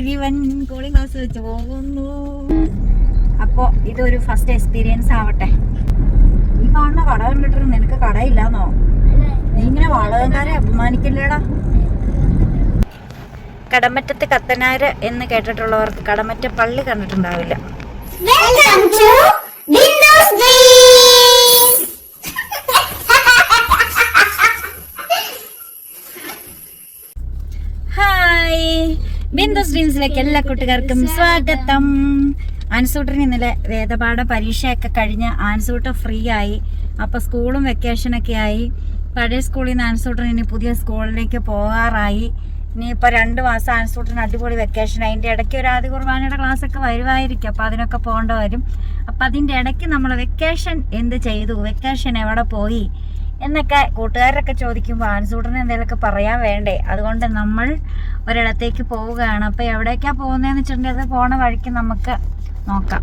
ദാരിവൻ cooling house വെച്ച് പോകുന്നു. അപ്പോ ഇതൊരു ഫസ്റ്റ് എക്സ്പീരിയൻസ് ആവട്ടെ. ഈ കാണുന്ന കട കണ്ടിട്ട് നിനക്ക് കടയില്ലാന്നോ? നീ ഇങ്ങനെ വാടകക്കാരെ അപമാനിക്കില്ലേടാ? കടമറ്റത്ത് കത്തനാര് എന്ന് കേട്ടിട്ടുള്ളവർക്ക് കടമറ്റ പള്ളി കണ്ടിട്ടുണ്ടാവില്ല. ബിന്ദു സ്ട്രീംസിലേക്ക് എല്ലാ കൂട്ടുകാർക്കും സ്വാഗതം. ആൻസൂട്ടറിന് ഇന്നലെ വേദപാഠ പരീക്ഷയൊക്കെ കഴിഞ്ഞ് ആൻസൂട്ടർ ഫ്രീ ആയി. അപ്പൊ സ്കൂളും വെക്കേഷനൊക്കെ ആയി. പഴയ സ്കൂളിൽ നിന്ന് ആൻസൂട്ടർ ഇനി പുതിയ സ്കൂളിലേക്ക് പോകാറായി. ഇനിയിപ്പോ രണ്ട് മാസം ആൻസൂട്ടറിന് അടിപൊളി വെക്കേഷൻ അതിന്റെ ഇടയ്ക്ക് ഒരു ആദ്യ കുർബാനയുടെ ക്ലാസ് ഒക്കെ വരുമായിരിക്കും. അപ്പൊ അതിനൊക്കെ പോകേണ്ട വരും. അപ്പൊ അതിന്റെ ഇടയ്ക്ക് നമ്മൾ വെക്കേഷൻ എന്ത് ചെയ്തു? വെക്കേഷൻ എവിടെ പോയി? എന്നൊക്കെ കൂട്ടുകാരൊക്കെ ചോദിക്കുമ്പോൾ ആൻസൂട്ടറിന് എന്തെങ്കിലുമൊക്കെ പറയാൻ വേണ്ടേ? അതുകൊണ്ട് നമ്മൾ ഒരിടത്തേക്ക് പോവുകയാണ്. അപ്പൊ എവിടേക്കാ പോകുന്നതെന്ന് വെച്ചിട്ടുണ്ടെങ്കിൽ അത് പോണ വഴിക്ക് നമുക്ക് നോക്കാം.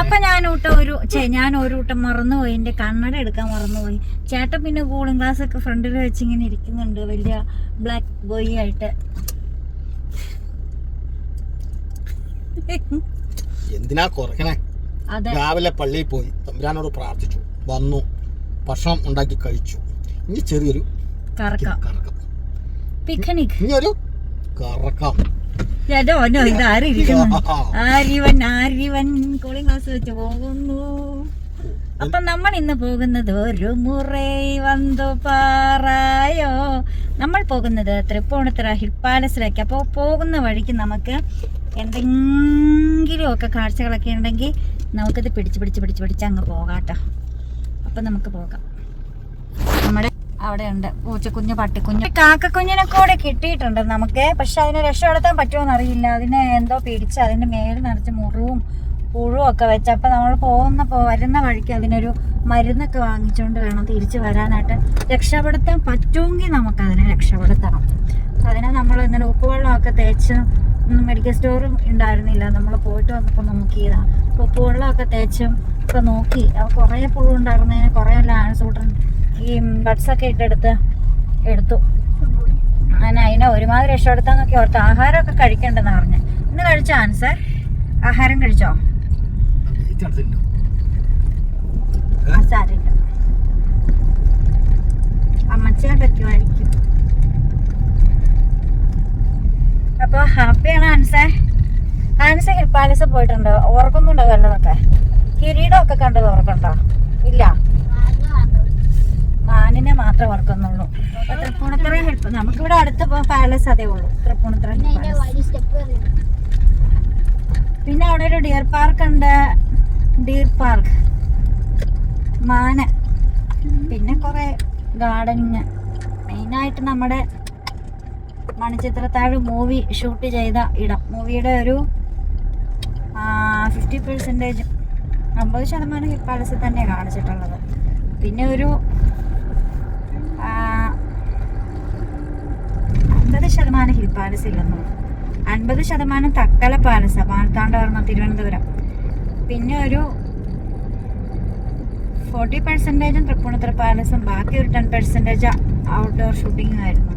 അപ്പൊ ഞാൻ ഊട്ട ഒരു ഞാൻ ഒരു ഊട്ടം മറന്നുപോയി. എന്റെ കണ്ണട എടുക്കാൻ മറന്നുപോയി. ചേട്ടൻ പിന്നെ കൂളിംഗ് ഗ്ലാസ് ഒക്കെ ഫ്രണ്ടിൽ വെച്ച് ഇങ്ങനെ ഇരിക്കുന്നുണ്ട്. വലിയ ബ്ലാക്ക് ബോയ് ആയിട്ട്. എന്തിനാ കുറക്കണേ രാവിലെ പള്ളിയിൽ പോയി. തമ്പുരാനോട് പ്രാർത്ഥിച്ചു. വന്നു. ഭക്ഷണം ഉണ്ടാക്കി കഴിച്ചു. ഇനി ചെറിയൊരു കറക്കാം. ഇനി ഒരു പോകുന്നു. അപ്പൊ നമ്മൾ ഇന്ന് പോകുന്നത് ഒരു മുറൈ വന്നു പാറായോ? നമ്മൾ പോകുന്നത് തൃപ്പൂണിത്തുറ ഹിൽ പാലസിലേക്ക്. അപ്പോൾ പോകുന്ന വഴിക്ക് നമുക്ക് എന്തെങ്കിലുമൊക്കെ കാഴ്ചകളൊക്കെ ഉണ്ടെങ്കിൽ നമുക്കത് പിടിച്ച് പിടിച്ച് പിടിച്ച് പിടിച്ച് അങ്ങ് പോകാട്ടോ അപ്പൊ നമുക്ക് പോകാം. നമ്മുടെ അവിടെ ഉണ്ട് പൂച്ചക്കുഞ്ഞ് പട്ടിക്കുഞ്ഞ്. കാക്കക്കുഞ്ഞിനെ കൂടെ കിട്ടിയിട്ടുണ്ട് നമുക്ക്. പക്ഷെ അതിനെ രക്ഷപ്പെടുത്താൻ പറ്റുമോ അറിയില്ല. അതിനെ എന്തോ പിടിച്ച് അതിന്റെ മേൽ നിറച്ച് മുറിവും പുഴുവും ഒക്കെ വെച്ച് അപ്പൊ നമ്മൾ പോകുന്ന വരുന്ന വഴിക്ക് അതിനൊരു മരുന്നൊക്കെ വാങ്ങിച്ചുകൊണ്ട് വേണം തിരിച്ചു വരാനായിട്ട്. രക്ഷപ്പെടുത്താൻ പറ്റുമെങ്കിൽ നമുക്ക് അതിനെ രക്ഷപ്പെടുത്തണം അതിനെ നമ്മൾ ഇന്നലെ ഉപ്പുവെള്ളമൊക്കെ തേച്ച് മെഡിക്കൽ സ്റ്റോറും ഉണ്ടായിരുന്നില്ല. നമ്മൾ പോയിട്ട് വന്നപ്പോൾ നോക്കിയതാണ് അപ്പോൾ പുള്ളൊക്കെ തേച്ചും ഒക്കെ നോക്കി. കുറേ പുഴു ഉണ്ടായിരുന്നതിന് കുറേ എല്ലാം സൂട്ടൻ ഈ ബഡ്സൊക്കെ ഇട്ടെടുത്ത് എടുത്തു അങ്ങനെ അതിനെ ഒരുമാതിരി രക്ഷപ്പെടുത്താന്നൊക്കെ ഓർത്ത് ആഹാരമൊക്കെ കഴിക്കണ്ടെന്ന് പറഞ്ഞു. ഇന്ന് കഴിച്ചോ ആൻസർ ആഹാരം കഴിച്ചോ? അമ്മച്ചാൻ പറ്റുമായിരിക്കും അപ്പൊ ഹാപ്പിയാണ് ആൻസേ. ആൻസ ഹിൽ പാലസ് പോയിട്ടുണ്ടോ? ഓർക്കുന്നുണ്ടോ വല്ലതൊക്കെ കിരീടമൊക്കെ കണ്ടത് ഓർക്കണ്ടോ ഇല്ല. മാനിനെ മാത്രം ഓർക്കുന്നുള്ളൂ. അപ്പൊ തൃപ്പൂണിത്തുറ ഹെൽപ്പ് നമുക്കിവിടെ അടുത്ത് പാലസ് അതേ ഉള്ളൂ. തൃപ്പൂണിത്തുറ പാലസ് പിന്നെ അവിടെ ഒരു ഡിയർ പാർക്ക് ഉണ്ട്. ഡിയർ പാർക്ക് മാന. പിന്നെ കുറെ ഗാർഡനിങ് മെയിനായിട്ട് നമ്മുടെ മണിച്ചിത്രത്താഴ് മൂവി ഷൂട്ട് ചെയ്ത ഇടം. മൂവിയുടെ ഒരു ഫിഫ്റ്റി പെർസെന്റേജ് അമ്പത് ശതമാനം ഹിപ്പാലസിൽ തന്നെയാണ് തന്നെ കാണിച്ചിട്ടുള്ളത്. പിന്നെ ഒരു അൻപത് ശതമാനം ഹിൽ ഇല്ലെന്നു അൻപത് ശതമാനം തക്കല പാലസ് മാർത്താണ്ഡവർമ്മ തിരുവനന്തപുരം. പിന്നെ ഒരു ഫോർട്ടി പെർസെന്റേജും തൃപ്പൂണിത്തുറ പാലസും ബാക്കി ഒരു ടെൻ പെർസെന്റേജ് ഔട്ട്ഡോർ ഷൂട്ടിങ്ങും ആയിരുന്നു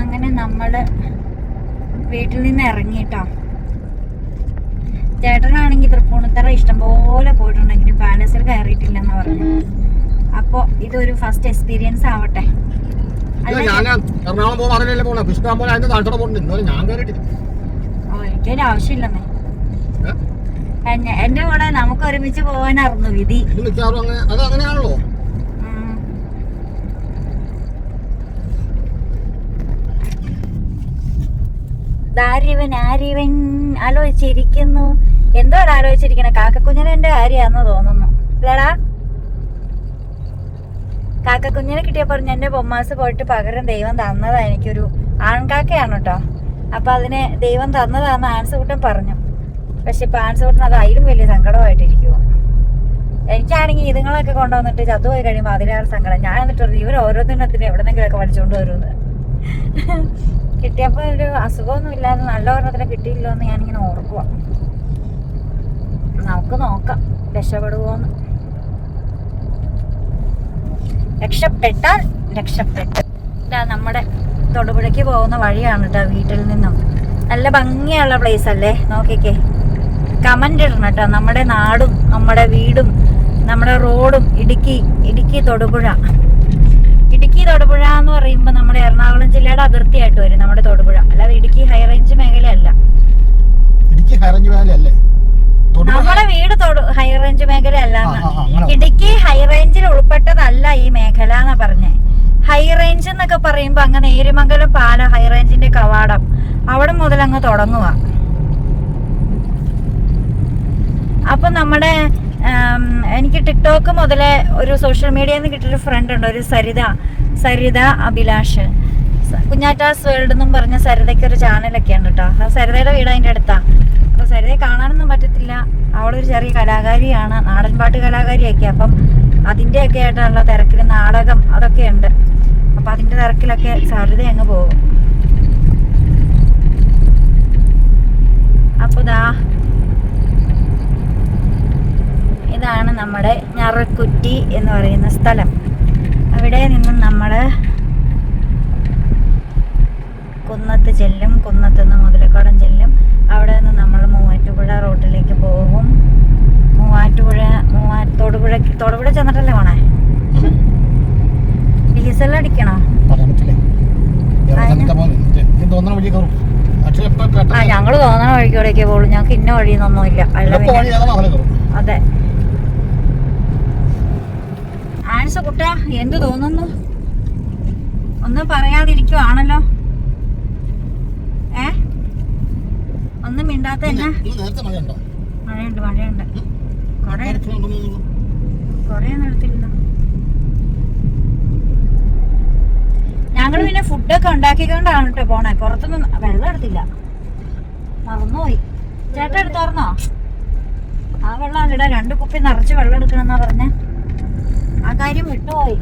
അങ്ങനെ നമ്മൾ വീട്ടിൽ നിന്ന് ഇറങ്ങിട്ടോ ചേട്ടനാണെങ്കിൽ തൃപ്പൂണിത്തറ ഇഷ്ടംപോലെ പോയിട്ടുണ്ടെങ്കിലും പാലസിൽ കയറിയിട്ടില്ലെന്ന് പറഞ്ഞു അപ്പോൾ ഇതൊരു ഫസ്റ്റ് എക്സ്പീരിയൻസ് ആവട്ടെ. എറണാകുളം ഓ, എനിക്കൊരു ആവശ്യമില്ലെന്നേ. എന്നെ- എന്റെ കൂടെ നമുക്ക് ഒരുമിച്ച് പോകാനായിരുന്നു വിധി. അത് അങ്ങനെയാണല്ലോ. ദാരിവൻ ആരിവൻ ആലോചിച്ചിരിക്കുന്നു. എന്തോ ആലോചിച്ചിരിക്കണ? കാക്കക്കുഞ്ഞിനെ കാര്യാന്ന് തോന്നുന്നു. ഇല്ലടാ. കാക്കക്കുഞ്ഞിനെ കിട്ടിയപ്പോൾ പറഞ്ഞു എന്റെ ബൊമ്മാസ് പോയിട്ട് പകരം ദൈവം തന്നതാ എനിക്കൊരു ആൺകാക്കയാണ് കേട്ടോ അപ്പൊ അതിനെ ദൈവം തന്നതാന്ന് ആൻസുകൂട്ടൻ പറഞ്ഞു. പക്ഷെ ഇപ്പൊ ആൻസുകൂട്ടൻ അത് അതിലും വലിയ സങ്കടമായിട്ടിരിക്കുവോ. എനിക്കാണെങ്കിൽ ഇതുങ്ങളൊക്കെ കൊണ്ടുവന്നിട്ട് ചത്തുപോയി കഴിയുമ്പോൾ അതിലേറെ സങ്കടം. ഞാൻ എന്നിട്ട് ഇവർ ഓരോന്നിനത്തിന് എവിടെന്നെങ്കിലൊക്കെ വലിച്ചുകൊണ്ട് വരുമെന്ന് കിട്ടിയപ്പോൾ ഒരു അസുഖമൊന്നും ഇല്ലാതെ നല്ല ഒരെണ്ണത്തിനെ കിട്ടിയില്ലോ എന്ന് ഞാനിങ്ങനെ ഓർക്കുക നമുക്ക് നോക്കാം. രക്ഷപ്പെടുവോന്ന്. രക്ഷപ്പെട്ടാൽ രക്ഷപ്പെട്ട്. നമ്മുടെ തൊടുപുഴയ്ക്ക് പോകുന്ന വഴിയാണ് കേട്ടോ വീട്ടിൽ നിന്നും. നല്ല ഭംഗിയുള്ള പ്ലേസ് അല്ലേ? നോക്കിക്കേ. കമന്റ് ഇടണം കേട്ടോ നമ്മുടെ നാടും നമ്മുടെ വീടും നമ്മുടെ റോഡും ഇടുക്കി ഇടുക്കി തൊടുപുഴ. ഇടുക്കി തൊടുപുഴ എന്ന് പറയുമ്പോൾ എറണാകുളം ജില്ലയുടെ അതിർത്തിയായിട്ട് വരും നമ്മുടെ തൊടുപുഴ. അല്ലാതെ ഇടുക്കി ഹൈ റേഞ്ച് മേഖലയല്ല. ഇടുക്കി ഹൈറേഞ്ച് വാലി അല്ലേ നമ്മുടെ വീട് തൊടു ഹൈ റേഞ്ച് മേഖല അല്ല ഇടുക്കി ഹൈ റേഞ്ചിൽ ഉൾപ്പെട്ടതല്ല ഈ മേഖല എന്നാ പറഞ്ഞേ. ഹൈ റേഞ്ച് എന്നൊക്കെ പറയുമ്പോ അങ്ങനെ ഏരുമംഗലം പാല ഹൈ റേഞ്ചിന്റെ കവാടം. അവിടെ മുതൽ അങ്ങ് തുടങ്ങുക അപ്പൊ നമ്മുടെ എനിക്ക് ടിക്ടോക്ക് മുതലേ ഒരു സോഷ്യൽ മീഡിയയിൽ നിന്ന് കിട്ടിയൊരു ഫ്രണ്ട് ഉണ്ട് ഒരു സരിത. സരിത അഭിലാഷ്. കുഞ്ഞാറ്റാസ് വേൾഡ് എന്നും പറഞ്ഞ സരിതയ്ക്ക് ഒരു ചാനലൊക്കെ ഉണ്ട് കേട്ടോ ആ സരിതയുടെ വീട് അതിന്റെ അടുത്താണ് അപ്പോൾ സരിതയെ കാണാനൊന്നും പറ്റത്തില്ല. അവളൊരു ചെറിയ കലാകാരിയാണ്. നാടൻ പാട്ട് കലാകാരിയൊക്കെ. അപ്പം അതിന്റെയൊക്കെ ആയിട്ടുള്ള തിരക്കിൽ നാടകം അതൊക്കെ ഉണ്ട്. അപ്പം അതിന്റെ തിരക്കിലൊക്കെ സരിത അങ്ങ് പോകും. അപ്പോൾ ദാ. ഇതാണ് നമ്മുടെ ഞറക്കുറ്റി എന്ന് പറയുന്ന സ്ഥലം. അവിടെ നിന്നും നമ്മൾ കുന്നത്ത് ചെല്ലും കുന്നത്ത് നിന്ന് മുതലക്കോടം ചെല്ലും. അവിടെ നിന്ന് നമ്മൾ മൂവാറ്റുപുഴ റോട്ടിലേക്ക് പോകും. മൂവാറ്റുപുഴ മൂവാ തൊടുപുഴ തൊടുപുഴ ചെന്നിട്ടല്ലേ പോണേ? ഡീസൽ അടിക്കണോ? ആ ഞങ്ങൾ തോന്നണ വഴിക്കൂടെയൊക്കെ പോകുള്ളൂ ഞങ്ങൾക്ക് ഇന്ന വഴിയൊന്നൊന്നുമില്ല അല്ല എളുപ്പ പിന്നെ വഴി ഏതാണോ അങ്ങനെ കയറും അതെ. ആൻസ കുട്ട എന്തു തോന്നുന്നു? ഒന്നും പറയാതിരിക്കുവാണല്ലോ. ഏ? ഒന്നും മിണ്ടാത്ത എന്നാ മഴയുണ്ടോ? മഴയുണ്ട് കൊറേ കൊറേ നടത്തില്ല ഞങ്ങൾ പിന്നെ ഫുഡൊക്കെ ഉണ്ടാക്കിക്കൊണ്ടാണ് കേട്ടോ പോണേ. പുറത്തൊന്നും വെള്ളം എടുത്തില്ല. മറന്നുപോയി. ചേട്ടൻ എടുത്തായിരുന്നോ ആ വെള്ളം ഇടാ രണ്ട് കുപ്പി നിറച്ച് വെള്ളം എടുക്കണമെന്നാ പറഞ്ഞേ. ആ കാര്യം വിട്ടുപോയി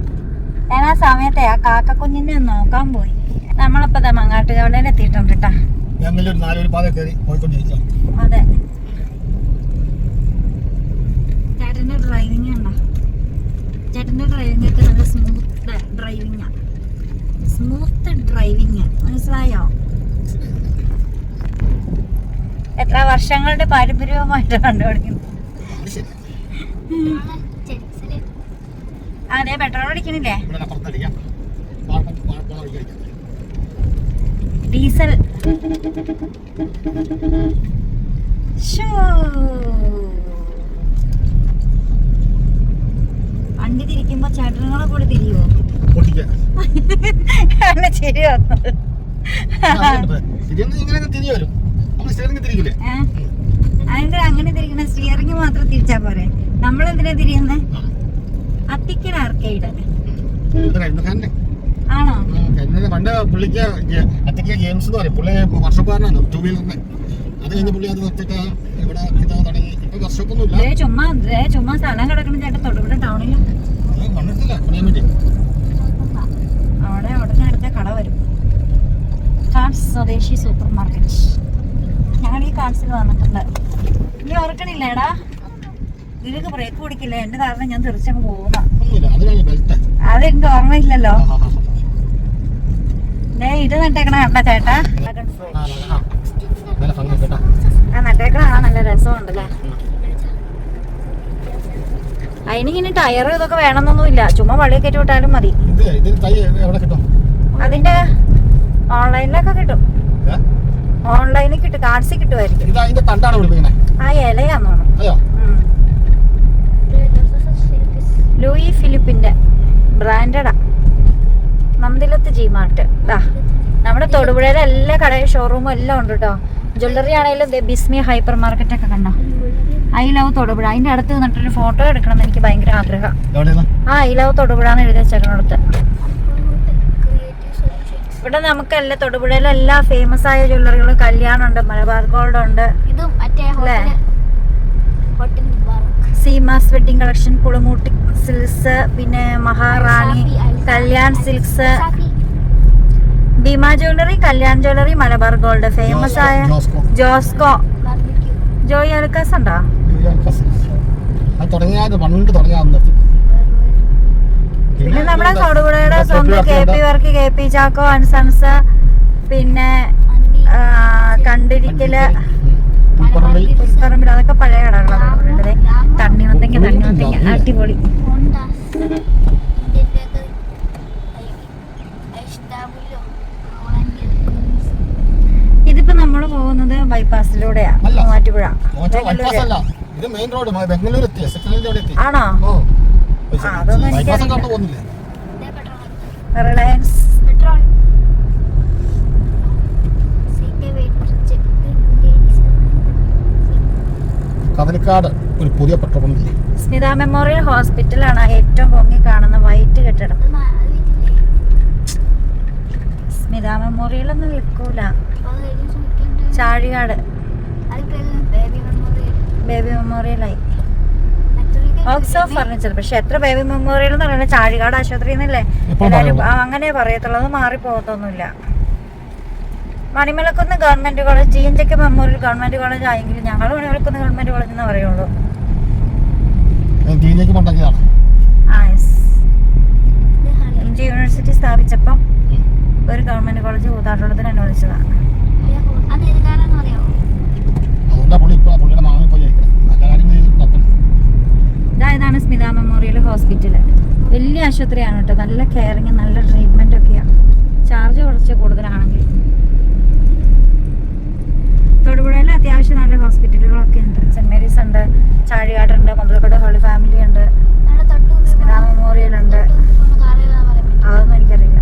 ഞാൻ ആ സമയത്തെ ആ കാക്കക്കുഞ്ഞിനെ നോക്കാൻ പോയി. നമ്മളിപ്പോ ദാ മങ്ങാട്ടുകാവിലെ എത്തിയിട്ടുണ്ട് കേട്ടാ അതെ. ചേട്ടന്റെ ഡ്രൈവിംഗ് ഉണ്ടോ ചേട്ടന്റെ ഡ്രൈവിംഗ് ഒക്കെ നല്ല സ്മൂത്ത് ഡ്രൈവിംഗ് സ്മൂത്ത് ഡ്രൈവിംഗ് മനസ്സിലായോ? എത്ര വർഷങ്ങളുടെ പാരമ്പര്യവുമായിട്ട് കണ്ടുപിടിക്കുന്നു അത് പെട്രോൾ അടിക്കണില്ലേ? ഡീസൽ. വണ്ടി തിരിക്കുമ്പോ ചേട്ടനുകളെ കൂടെ തിരിയോ ശരി വന്നത്? അതിന്റെ അങ്ങനെ തിരിക്കണ സ്റ്റിയറിംഗ് മാത്രം തിരിച്ചാ പോരെ. നമ്മളെന്തിനാ തിരിയുന്നേ? അത്തിക്കൽ ആർക്കേഡ് ആണോ? പണ്ട് പുള്ളിക്ക് അത്തക്ക് ഗെയിംസ് എന്ന് പറയും. പുള്ളി വർഷക്കാരനാണ് ടൂ വീലറിന്റെ അത് കഴിഞ്ഞ് പുള്ളി അത് നിർത്തിയിട്ട് ഇവിടെ ഇത് തുടങ്ങി. ഇപ്പൊ വർഷമൊന്നും ഇല്ല. ദേ ചുമ്മാ ചുമ്മാ സ്ഥലം കിടക്കണ ചേട്ടൻ തൊടുപുഴ ടൗണിൽ അത് പണിയാൻ വേണ്ടി. അവിടെ ഉടനെ അടുത്ത കട വരും. കാർഡ്സ് സ്വദേശി സൂപ്പർ മാർക്കറ്റ് ഞങ്ങൾ ഈ കാർഡ്സിൽ വന്നിട്ടുണ്ട്. നീ ഓർക്കണില്ലേടാ? നിനക്ക് ബ്രേക്ക് പിടിക്കില്ല എന്റെ കാരണം ഞാൻ തിരിച്ചങ്ങ് പോകുന്ന. ഒന്നുമില്ല അത് ബെൽറ്റ് അത് എനിക്ക് ഓർമ്മയില്ലല്ലോ. ഏ ഇത് നട്ടേക്കണ കണ്ട ചേട്ടാ? ആ നട്ടേക്കണ നല്ല രസമുണ്ടല്ലേ? അതിനിങ്ങനെ ടയർ ഇതൊക്കെ വേണമെന്നൊന്നുമില്ല. ചുമ്മാ വള്ളിയെ കയറ്റി വിട്ടാലും മതി. അതിന്റെ ഓൺലൈനിലൊക്കെ കിട്ടും. ഓൺലൈനിൽ കിട്ടും കാർഡ്സിൽ കിട്ടുമായിരിക്കും. ആ ഇലയാന്നോ തോന്നുന്നു. ലൂയി ഫിലിപ്പിന്റെ ബ്രാൻഡഡാ. നന്ദിലത്ത് ജി മാർട്ട് ദാ നമ്മുടെ തൊടുപുഴയിലെ എല്ലാ കടയും ഷോറൂമും എല്ലാം ഉണ്ട് കേട്ടോ ജ്വല്ലറി ആണെങ്കിലും ദേ ബിസ്മി ഹൈപ്പർ മാർക്കറ്റ് ഒക്കെ കണ്ടോ? I love Thodupuzha. അതിന്റെ അടുത്ത് നിന്നിട്ടൊരു ഫോട്ടോ എടുക്കണം എന്ന് എനിക്ക് ഭയങ്കര ആഗ്രഹം. ആ ഐ ലവ് തൊടുപുഴ എന്ന് എഴുതി വെച്ചേക്കണടുത്ത്. ഇവിടെ നമുക്ക് എല്ലാ തൊടുപുഴയിലെ എല്ലാ ഫേമസ് ആയ ജ്വല്ലറികളും കല്യാണം ഉണ്ട് മലബാർ ഗോൾഡ് ഉണ്ട്. ഇത് Seemas wedding collection Kulamootti silks പിന്നെ Maharani Kalyan silks. Bhima jewellery Kalyan jewellery Malabar gold famous ആയ ജോസ്കോ ജോയി അലക്കാസ് ഉണ്ടോ പിന്നെ നമ്മുടെ തൊടുപുഴയുടെ സ്വന്തം K. P work K P Chacko and sons പിന്നെ കണ്ടിരിക്കൽ പുൽപ്പറമ്പി പുൽപ്പറമ്പിൽ അതൊക്കെ പഴയ കടകളാണ് തണ്ണി വന്നെങ്കിൽ തണ്ണി വന്നെങ്കിൽ അടിപൊളി ഇതിപ്പോ നമ്മൾ പോകുന്നത് ബൈപ്പാസിലൂടെയാ അല്ല. മൂവാറ്റുപുഴ. ഇത് മെയിൻ റോഡ് ബംഗളൂർ എത്തി ആണോ? റിലയൻസ്. പെട്രോൾ കവനിക്കാട്. ഒരു പുതിയ പട്ടണം ഇല്ലേ സ്മിത മെമ്മോറിയൽ ഹോസ്പിറ്റലാണ് ഏറ്റവും പൊങ്ങി കാണുന്ന വൈറ്റ് കെട്ടിടം. സ്മിത മെമ്മോറിയൽ ഒന്നും വിൽക്കൂല ചാഴികാട് ബേബി ആയി. ഓക്സോ ഫർണിച്ചർ പക്ഷെ എത്ര ബേബി മെമ്മോറിയൽ എന്ന് പറയുന്നത് ചാഴികാട് ആശുപത്രി എന്നല്ലേ എല്ലാവരും അങ്ങനെ പറയത്തുള്ളൂ. അത് മാറിപ്പോകത്തൊന്നുമില്ല. Manimalakunnu government college G N check memorial government college ആയെങ്കിലും ഞങ്ങൾ മണിമലക്കുന്ന് ഗവൺമെന്റ് കോളേജ് എന്ന് പറയുള്ളൂ. ടീനേക്ക് കൊണ്ടാക്കിയതാണ് ഇന്ത്യ യൂണിവേഴ്സിറ്റി സ്ഥാപിച്ചപ്പം ഒരു ഗവൺമെന്റ് കോളേജ് കൂത്താട്ടുള്ളതിന് അനുവദിച്ചതാണ്. ഇതാണ് സ്മിത മെമ്മോറിയൽ ഹോസ്പിറ്റൽ. വലിയ ആശുപത്രിയാണ് കേട്ടോ. നല്ല കെയറിങ് നല്ല ട്രീറ്റ്മെന്റ് ഒക്കെയാണ് ചാർജ് കുറച്ച് കൂടുതലാണെങ്കിൽ. തൊടുപുഴയിൽ അത്യാവശ്യം നല്ല ഹോസ്പിറ്റലുകളൊക്കെ ഉണ്ട്. സെന്റ് മേരീസ് ഉണ്ട് ചാഴികാടുണ്ട് മുതലക്കോട് ഹോളി ഫാമിലി ഉണ്ട് സ്മിത മെമ്മോറിയൽ ഉണ്ട്. അതൊന്നും എനിക്കറിയില്ല.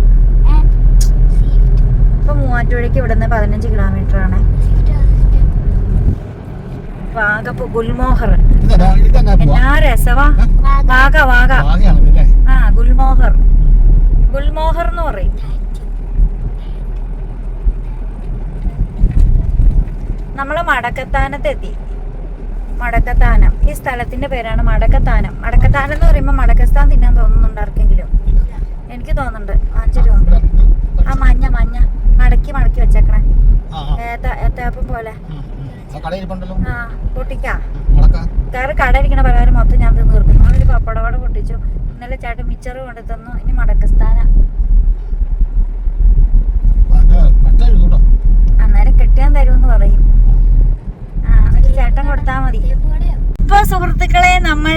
ഇപ്പൊ മൂവാറ്റുപുഴയ്ക്ക് ഇവിടുന്ന് പതിനഞ്ച് കിലോമീറ്റർ ആണ്. വാഗപ്പ് ഗുൽമോഹർ. എന്നാ രസവാ? വാഗ. വാഗ ആ ഗുൽമോഹർ. ഗുൽമോഹർ എന്ന് പറയും. നമ്മൾ മടക്കത്താനത്തെത്തി. മടക്കത്താനം. ഈ സ്ഥലത്തിന്റെ പേരാണ് മടക്കത്താനം. മടക്കത്താനം എന്ന് പറയുമ്പോൾ മടക്കസ്ഥാൻ തിന്നാൻ തോന്നുന്നുണ്ട് ആർക്കെങ്കിലും? എനിക്ക് തോന്നുന്നുണ്ട്. വന്നു ആ മഞ്ഞ മഞ്ഞ. മടക്കി മടക്കി വെച്ചേക്കണേ. ആ ആ. പോലെ. ആ പൊട്ടിക്കാ. കയറി കട ഇരിക്കണ പലഹാരം മൊത്തം ഞാൻ തിന്ന് തീർക്കും. അവർ പപ്പടവട പൊട്ടിച്ചു. ഇന്നലെ ചേട്ടൻ മിച്ചറ് കൊണ്ട് തന്നു. ഇനി മടക്കസ്ഥാന. അന്നേരം കെട്ടിയാൻ തരുമെന്ന് പറയും. ചേട്ടൻ കൊടുത്താ മതി. ഇപ്പൊ സുഹൃത്തുക്കളെ നമ്മൾ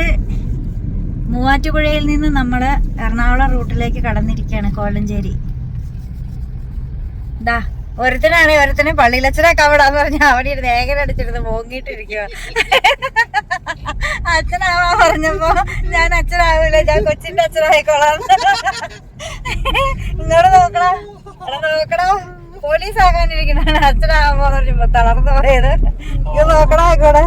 മൂവാറ്റുപുഴയിൽ നിന്ന് നമ്മൾ എറണാകുളം റൂട്ടിലേക്ക് കടന്നിരിക്കുകയാണ് കോലഞ്ചേരി. ദാ ഒരുത്തനാണ് ഒരുത്തനെ പള്ളിയിലച്ചനൊക്കെ അവിടെ പറഞ്ഞ അവിടെ ഇരുന്ന് ഏകന അടിച്ചിരുന്ന് പോങ്ങിട്ടിരിക്കുക അച്ഛനാവാ പറഞ്ഞപ്പോ ഞാൻ അച്ഛനാവൂല ഞാൻ കൊച്ചിന്റെ അച്ഛനായിക്കോളാം. ഇങ്ങോട്ട് നോക്കണോ? അവിടെ നോക്കണോ? പോലീസ് ആകാനിരിക്കണാണ് അച്ഛനാകുമ്പോ പറഞ്ഞപ്പോ തളർന്നു പോയത്. ഇത് നോക്കണോ ആയിക്കോടെ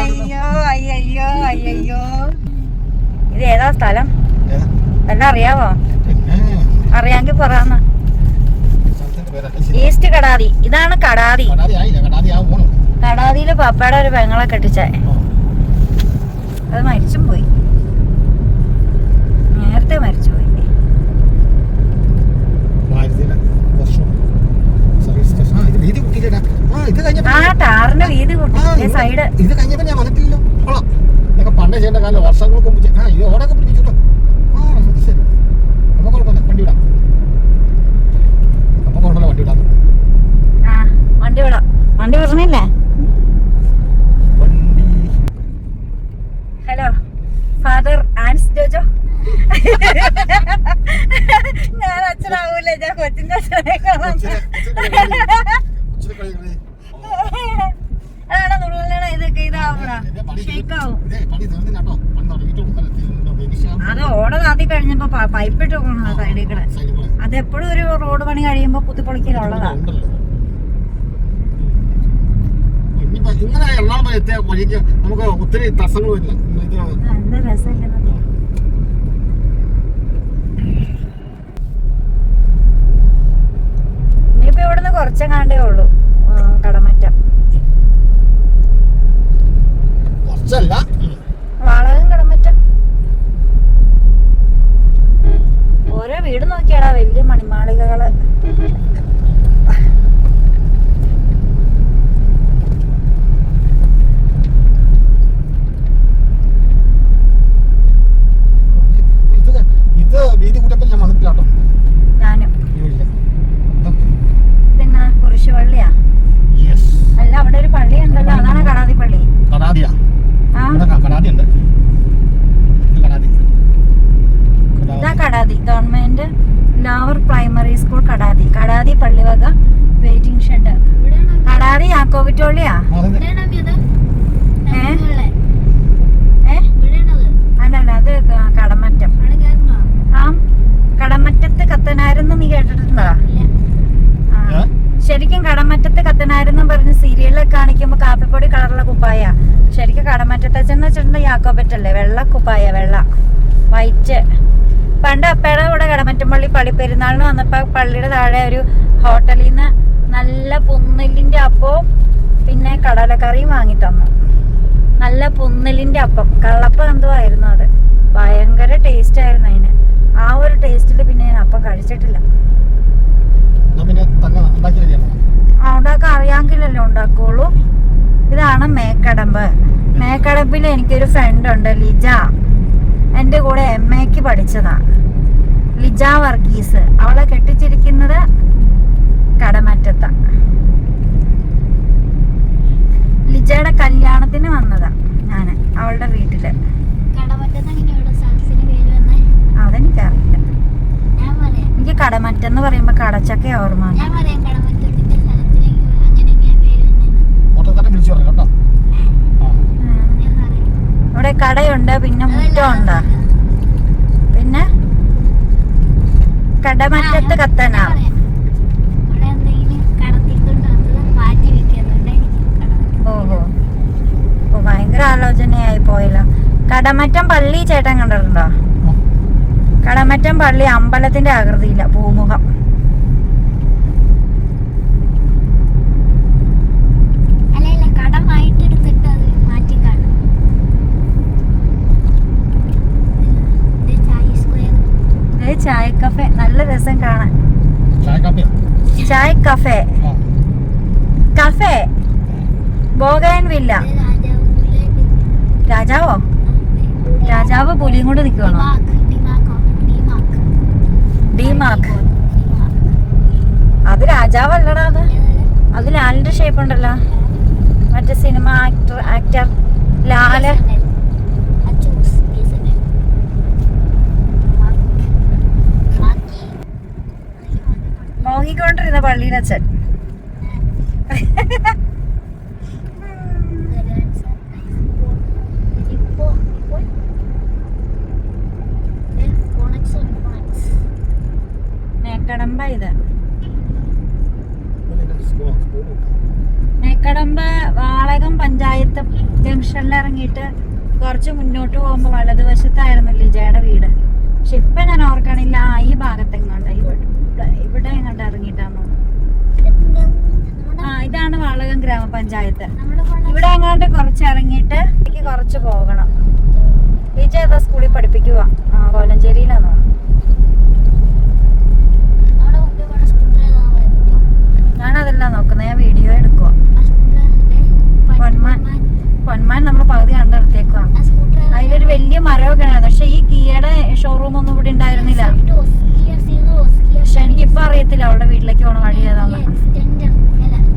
അയ്യോ അയ്യോ അയ്യോ ഇത് ഏതാ സ്ഥലം? എല്ലാം അറിയാവോ? അറിയാമെങ്കിൽ പറയാന്ന ഈസ്റ്റ് കടാതി. ഇതാണ് കടാതി. കടാതിയിൽ പപ്പയുടെ ഒരു പെങ്ങളെ കെട്ടിച്ച. അത് മരിച്ചും പോയി. നേരത്തെ മരിച്ചു ഇത് വീതി കൂട്ടിയില്ലേടാ. ആ ഇത് കഴിഞ്ഞപ്പോ ആ ടാറിന്റെ വീതി കൂട്ടി. ഇത് സൈഡ് ഇത് കഴിഞ്ഞപ്പോ ഞാൻ വന്നിട്ടില്ലല്ലോ. കൊള്ളാം. ഇതൊക്കെ പണ്ടേ ചെയ്യേണ്ട കാലം വർഷങ്ങൾക്ക് മുമ്പ് ആ ഇത് ഓടൊക്കെ പിടിപ്പിച്ചിട്ടോ ആ അത് ശരി. അപ്പൊ കുഴപ്പമില്ല വണ്ടി വിടാം. അപ്പൊ കുഴപ്പമില്ല വണ്ടി വിടാം. ആ വണ്ടി വിടാം. വണ്ടി വിടണില്ലേ? ഹലോ ഫാദർ ആൻസ് ജോജോ? ഞാൻ അച്ഛനാവൂലേ ഞാൻ കൊച്ചിന്റെ കൊച്ചിനെ- അത് ഓട താത്തി കഴിഞ്ഞപ്പോ പോകണം സൈഡിൽ കൂടെ അതെപ്പോഴും ഒരു റോഡ് പണി കഴിയുമ്പോ കുത്തിപ്പൊളിക്കലുള്ളതാ. ഇങ്ങനെ എറണാകുളം വരെ എത്തിയ വഴിക്ക് നമുക്ക് ഒത്തിരി തടസ്സങ്ങൾ വരില്ല. ഇത് നല്ല രസമില്ലെന്നത് ഇനിയിപ്പോ ഇവിടുന്ന് കുറച്ചെങ്ങാണ്ടേ ഉള്ളൂ ആ, കടമറ്റം കുറച്ചല്ല വാളകം കടമറ്റം. ഓരോ വീട് നോക്കിയാടാ വലിയ മണിമാളികകൾ ഷെഡ് ഇവിടെയാണോ കടാറി യാക്കോബിറ്റോളിയാ അതെ ഇവിടെയാണോ അമ്മി അത് ഏ? ടൗണിലുള്ള. ഏ ഇവിടെയാണോ അത് അല്ലല്ല അത് ക- കടമറ്റം അവിടെ കയറണോ ആ കടമറ്റത്ത് കത്തനാരെന്ന് നീ കേട്ടിട്ടുണ്ടോ ഇല്ല ആ. ഏ? ശരിക്കും കടമറ്റത്ത് കത്തനാരെന്നും പറഞ്ഞ് സീരിയലിലൊക്കെ കാപ്പിപ്പൊടി കളറുള്ള കുപ്പായ. ശരിക്കും കടമറ്റത്ത് ചെന്ന് വെച്ചിട്ടുണ്ടെങ്കിൽ യാക്കോബറ്റല്ലേ? വെള്ള കുപ്പായ വെള്ള. വൈറ്റ് പണ്ട് അപ്പയുടെ കൂടെ കടമറ്റം പള്ളി പള്ളി പെരുന്നാളിന് വന്നപ്പോൾ പള്ളിയുടെ താഴെ ഒരു ഹോട്ടലിൽ നിന്ന് നല്ല പുന്നെല്ലിന്റെ അപ്പവും പിന്നെ കടലക്കറിയും വാങ്ങി തന്നു. നല്ല പുന്നെല്ലിന്റെ അപ്പം. കള്ളപ്പം എന്തോ ആയിരുന്നു അത്. ഭയങ്കര ടേസ്റ്റ് ആയിരുന്നു അതിന്. ആ ഒരു ടേസ്റ്റിൽ പിന്നെ ഞാൻ അപ്പം കഴിച്ചിട്ടില്ല. ഉണ്ടാക്കാൻ അറിയാമെങ്കിലല്ലേ ഉണ്ടാക്കുള്ളൂ. ഇതാണ് മേക്കടമ്പ്. മേക്കടമ്പിൽ എനിക്കൊരു ഫ്രണ്ട് ഉണ്ട് ലിജ. എന്റെ കൂടെ എം എക്ക് പഠിച്ചതാണ് ലിജ വർഗീസ്. അവളെ കെട്ടിച്ചിരിക്കുന്നത് കടമറ്റത്താണ് ലിജയുടെ കല്യാണത്തിന് വന്നതാ ഞാൻ അവളുടെ വീട്ടിൽ. അതെനിക്കറിയില്ല. എനിക്ക് കടമറ്റെന്ന് പറയുമ്പോ കടച്ചക്ക ഓർമ്മ വന്നു. ഞാൻ പറയാം കടമറ്റത്തിന്റെ സ്ഥലത്തിന് അങ്ങനെ എങ്ങനെ പേര് വന്നേന്ന് ഓട്ടോ തന്നെ വിളിച്ചു പറഞ്ഞു കേട്ടോ. ഇവിടെ കടയുണ്ട് പിന്നെ മുറ്റമുണ്ട്. പിന്നെ കടമറ്റത്ത് കത്തന. ഓഹോ. ഓ ഭയങ്കര ആലോചനയായി പോയല്ലോ. കടമറ്റം പള്ളി ചേട്ടൻ കണ്ടിട്ടുണ്ടോ? കടമറ്റം പള്ളി അമ്പലത്തിന്റെ ആകൃതിയില്ല പൂമുഖം അല്ല അല്ല കടമായിട്ട് എടുത്തിട്ട് അത് മാറ്റി കാണും ഇത് ചായ സ്ക്വയർ ഏ ചായ കഫേ നല്ല രസം കാണാൻ ചായ കഫേ കഫേ ബോഗൻ വില്ല രാജാവോ രാജാവ് പുലിയും കൊണ്ട് നിൽക്കണോ ഡിമാക്ക് അത് രാജാവല്ലടാ അത്. അത് ലാലിന്റെ ഷേപ്പ് ഉണ്ടല്ലോ. മറ്റേ സിനിമ ആക്ടർ ആക്ടർ ലാൽ. നോക്കിക്കൊണ്ടിരുന്ന പള്ളിയിലച്ഛൻ മേക്കടമ്പ മേക്കടമ്പ് വാളകം പഞ്ചായത്ത് ജംഗ്ഷനിൽ ഇറങ്ങിയിട്ട് കുറച്ച് മുന്നോട്ട് പോകുമ്പോൾ വലതുവശത്തായിരുന്നു ലിജയുടെ വീട്. പക്ഷെ ഇപ്പൊ ഞാൻ ഓർക്കണില്ല ആ ഈ ഭാഗത്തെങ്ങാണ്ട് തോന്നുന്നു. ആ ഇതാണ് വാളകം ഗ്രാമപഞ്ചായത്ത്. ഇവിടെ എങ്ങാണ്ട് കുറച്ച് ഇറങ്ങിയിട്ട് എനിക്ക് കുറച്ച് പോകണം. ലിജ ഏതാ സ്കൂളിൽ പഠിപ്പിക്കുക ആ കോലഞ്ചേരിയിലാണോ ഞാനതെല്ലാം നോക്കുന്നത് ഞാൻ വീഡിയോ എടുക്കുക പൊന്മാൻ നമ്മൾ പകുതി കണ്ടു നിർത്തിയേക്കുക അതിലൊരു വലിയ മരമൊക്കെ ഉണ്ടായിരുന്നു പക്ഷെ ഈ കിയയുടെ ഷോറൂം ഒന്നും ഇവിടെ ഉണ്ടായിരുന്നില്ല. പക്ഷെ എനിക്കിപ്പോ അറിയത്തില്ല അവളുടെ വീട്ടിലേക്ക് പോണ വഴി ഏതാന്ന്.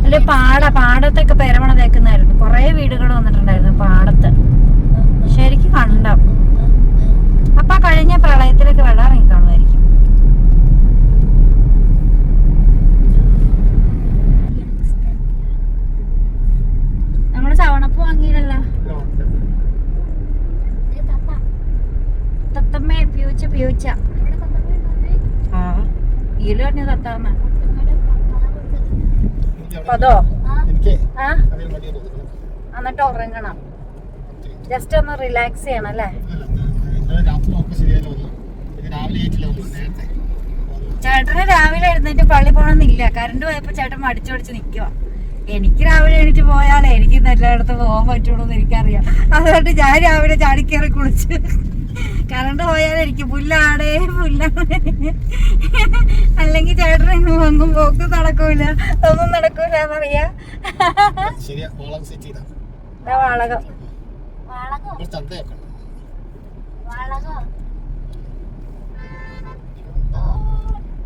അല്ലെ പാട പാടത്തൊക്കെ പെരമണ തേക്കുന്നായിരുന്നു. കുറെ വീടുകൾ വന്നിട്ടുണ്ടായിരുന്നു പാടത്ത്. ശരിക്കും കണ്ട. അപ്പൊ കഴിഞ്ഞ പ്രളയത്തിലൊക്കെ വെള്ളം ഇറങ്ങി കാണുമായിരിക്കും. നമ്മൾ ചവണപ്പ് വാങ്ങിയില്ലല്ലോ. തത്തമ്മേ പ്യൂച്ച പ്യൂച്ച ആ ഈൽ പറഞ്ഞ തത്താമ്മ അതോ ആ? എന്നിട്ട് ഉറങ്ങണം. ജസ്റ്റ് ഒന്ന് റിലാക്സ് ചെയ്യണം അല്ലേ? ചേട്ടന് രാവിലെ എഴുന്നേറ്റ് പള്ളി പോകണമെന്നില്ല കറണ്ട് പോയപ്പോ ചേട്ടൻ മടിച്ചോടിച്ച് നിൽക്കുക എനിക്ക് രാവിലെ എഴുന്നേറ്റ് പോയാലേ എനിക്ക് എല്ലായിടത്തും പോകാൻ പറ്റുള്ളൂ എന്ന് എനിക്കറിയാം. അതുകൊണ്ട് ഞാൻ രാവിലെ ചാടിക്കേറി കുളിച്ച് കറണ്ട് പോയാലിരിക്കും പുല്ലാടേ പുല്ലാടേ. അല്ലെങ്കിൽ ചേട്ടൻ ഒന്നും പോക്ക് നടക്കൂല. ഒന്നും നടക്കൂല എന്നറിയാ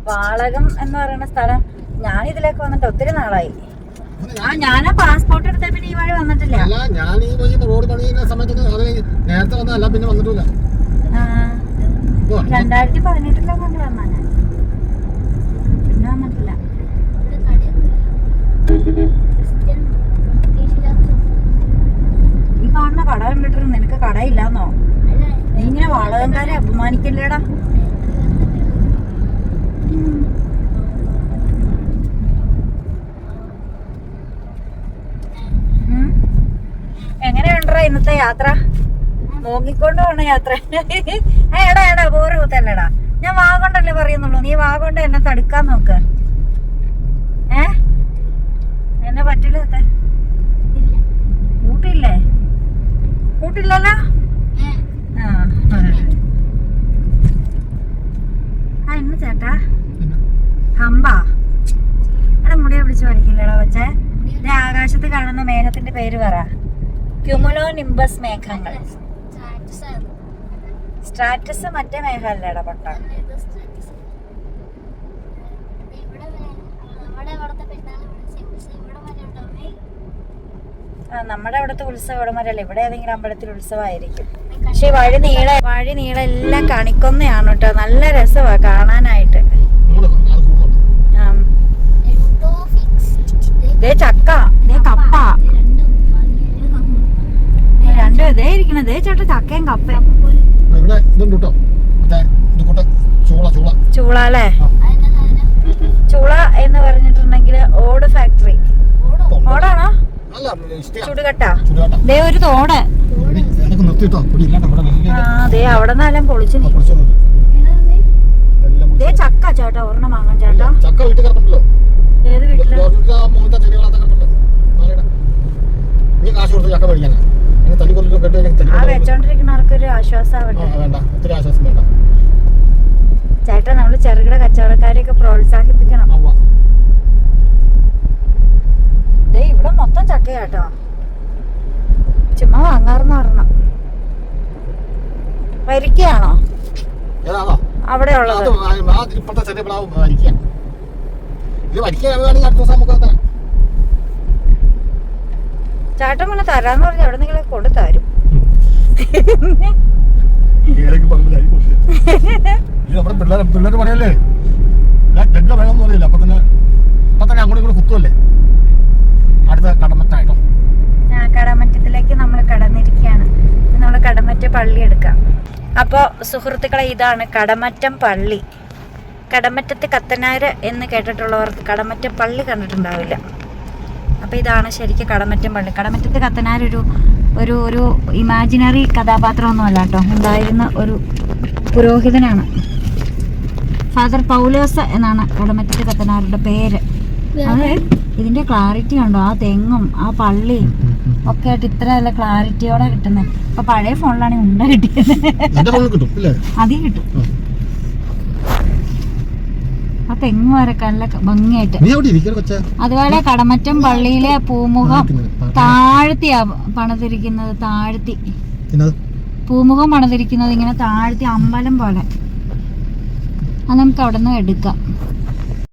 വാളകം എന്ന് പറയുന്ന സ്ഥലം ഞാൻ ഇതിലേക്ക് വന്നിട്ട് ഒത്തിരി നാളായി. ആ ഞാനാ പാസ്പോർട്ട് എടുത്ത പിന്നെ ഈ വഴി വന്നിട്ടില്ല. ഞാൻ ഈ റോഡ് പണിയുന്ന സമയത്ത് നേരത്തെ വന്നതല്ല പിന്നെ വന്നിട്ടില്ല. രണ്ടായിരത്തി പതിനെട്ടിലാ കൊണ്ടുവന്നാ പിന്നെ ഈ കാണുന്ന കട കണ്ടിട്ട് നിനക്ക് കടയില്ലാന്നോ? നീ ഇങ്ങനെ വളകന്താരെ അപമാനിക്കല്ലേടാ? എങ്ങനെയുണ്ടോ ഇന്നത്തെ യാത്ര? നോക്കിക്കൊണ്ട് പോണ യാത്ര എടാ എടാ ബോറ് കുത്തല്ലടാ. ഞാൻ വാഗോണ്ടല്ലേ പറയുന്നുള്ളൂ. നീ വാഗോണ്ട് എന്നെ തടുക്കാൻ നോക്ക്. ഏ? എന്നെ പറ്റില്ല കൂട്ടില്ലേ? കൂട്ടില്ലല്ലോ? ആ എന്ന ചേട്ടാ. ഹമ്പാ എടാ മുടിയെ പിടിച്ച് വലിക്കില്ലടാ പക്ഷേ ആകാശത്ത് കാണുന്ന മേഘത്തിന്റെ പേര് പറ. ക്യുമുലോ നിംബസ് മേഘങ്ങൾ. സ്ട്രാറ്റസ് മറ്റേ മേഘമല്ലേടാ പൊട്ട അല്ല, ഇവിടെ വരെ- നമ്മുടെ അവിടുത്തെ പെരുന്നാൾ വിളിച്ച് വിളിച്ച് വരെ ഉണ്ടോ ആ നമ്മുടെ അവിടുത്തെ ഉത്സവം ഇവിടെ വരെയല്ല ഇവിടെ ഏതെങ്കിലും അമ്പലത്തിൽ ഉത്സവമായിരിക്കും. പക്ഷെ വഴി നീള വഴി നീള എല്ലാം കണിക്കൊന്നയാണ് കേട്ടോ. നല്ല രസമാ കാണാനായിട്ട്. ആം. ചക്ക ദേ കപ്പ ഇത് രണ്ടും വാങ്ങിയത് ദേ രണ്ടും ഇതേ ഇരിക്കണ ദേ ചേട്ടാ ചക്കയും കപ്പയും. ഇവിടെ ഇതുണ്ട് കേട്ടോ. മറ്റേ ഇത് കൂട്ടെ ചൂള ചൂള. ചൂള അല്ലേ? ചൂള എന്ന് പറഞ്ഞിട്ടുണ്ടെങ്കിൽ ഓട് ഫാക്ടറി. ഓടോ ഓടാണോ ചുടുകട്ട. ദേ ഒരു തോട്. അതെ അവിടെ നിന്നെല്ലാം പൊളിച്ചു ദേ. ചക്ക ചേട്ടാ ഒരെണ്ണം വാങ്ങാൻ ചേട്ടാ. ചക്ക വീട്ടിൽ കിടപ്പുണ്ടല്ലോ. ഏത് വീട്ടിൽ? ജോർജിന്റെ ആ മുഖത്തെ ചെടികളൊക്കെ കിടപ്പുണ്ട് നാളെയുടെ നീ കാശ് കൊടുത്ത് ചക്ക മേടിക്കാനാ ആ വെച്ചോണ്ടിരിക്കുന്നവർക്ക് ഒരു ആശ്വാസമാവട്ടെ വേണ്ട ഒത്തിരി ആശ്വാസം വേണ്ട ചേട്ടാ നമ്മൾ ചെറുകിട കച്ചവടക്കാരെയൊക്കെ പ്രോത്സാഹിപ്പിക്കണം ദേ ഇവിടെ മൊത്തം ചക്കയാട്ടോ ചുമ്മാ വാങ്ങാറെന്ന് പറഞ്ഞ വരിക്കയാണോ അവിടെ ഉള്ളത് ഇത് വരിക്കാണെങ്കിൽ അടുത്ത ദിവസം നമുക്ക് ചേട്ടൻ പിന്നെ തരാന്ന് പറഞ്ഞ എവിടെ നിങ്ങളെ കൊണ്ട് തരും. പിള്ളേർ പറയല്ലേ? ജഗ്ഗ വേണമെന്ന് പറയില്ല? അപ്പൊ തന്നെ അപ്പൊ തന്നെ അങ്ങോട്ടും ഇങ്ങോട്ട് കുത്തുമല്ലേ അടുത്ത കടമറ്റായിട്ടോ? ആ കടമറ്റത്തിലേക്ക് നമ്മൾ കടന്നിരിക്കുകയാണ്. നമ്മൾ കടമറ്റ പള്ളി എടുക്കാം. അപ്പോൾ സുഹൃത്തുക്കളെ ഇതാണ് കടമറ്റം പള്ളി. കടമറ്റത്ത് കത്തനാര് എന്ന് കേട്ടിട്ടുള്ളവർക്ക് കടമറ്റം പള്ളി കണ്ടിട്ടുണ്ടാവില്ല. അപ്പോൾ ഇതാണ് ശരിക്കും കടമറ്റം പള്ളി. കടമറ്റത്ത് കത്തനാർ ഒരു ഒരു ഒരു ഇമാജിനറി കഥാപാത്രമൊന്നുമല്ല കേട്ടോ. ഉണ്ടായിരുന്ന ഒരു പുരോഹിതനാണ്. ഫാദർ പൗലോസ് എന്നാണ് കടമറ്റത്ത് കത്തനാരുടെ പേര്. അത് ഇതിന്റെ ക്ലാരിറ്റി ഉണ്ടോ ആ തെങ്ങും ആ പള്ളിയും ഒക്കെ ആയിട്ട് ഇത്ര നല്ല ക്ലാരിറ്റിയോടെ കിട്ടുന്നത് അപ്പൊ പഴയ ഫോണിലാണെങ്കിൽ ഉണ്ട കിട്ടിയത്. അതേ ഫോണിൽ കിട്ടും തെങ്ങ് വരക്കാനുള്ള ഭംഗിയായിട്ട് അതുപോലെ കടമറ്റം പള്ളിയിലെ പൂമുഖം താഴ്ത്തിയാ പണിതിരിക്കുന്നത് താഴ്ത്തി. പൂമുഖം പണിതിരിക്കുന്നത് ഇങ്ങനെ താഴ്ത്തി അമ്പലം പോലെ. അത് നമുക്ക് അവിടെ നിന്ന് എടുക്കാം.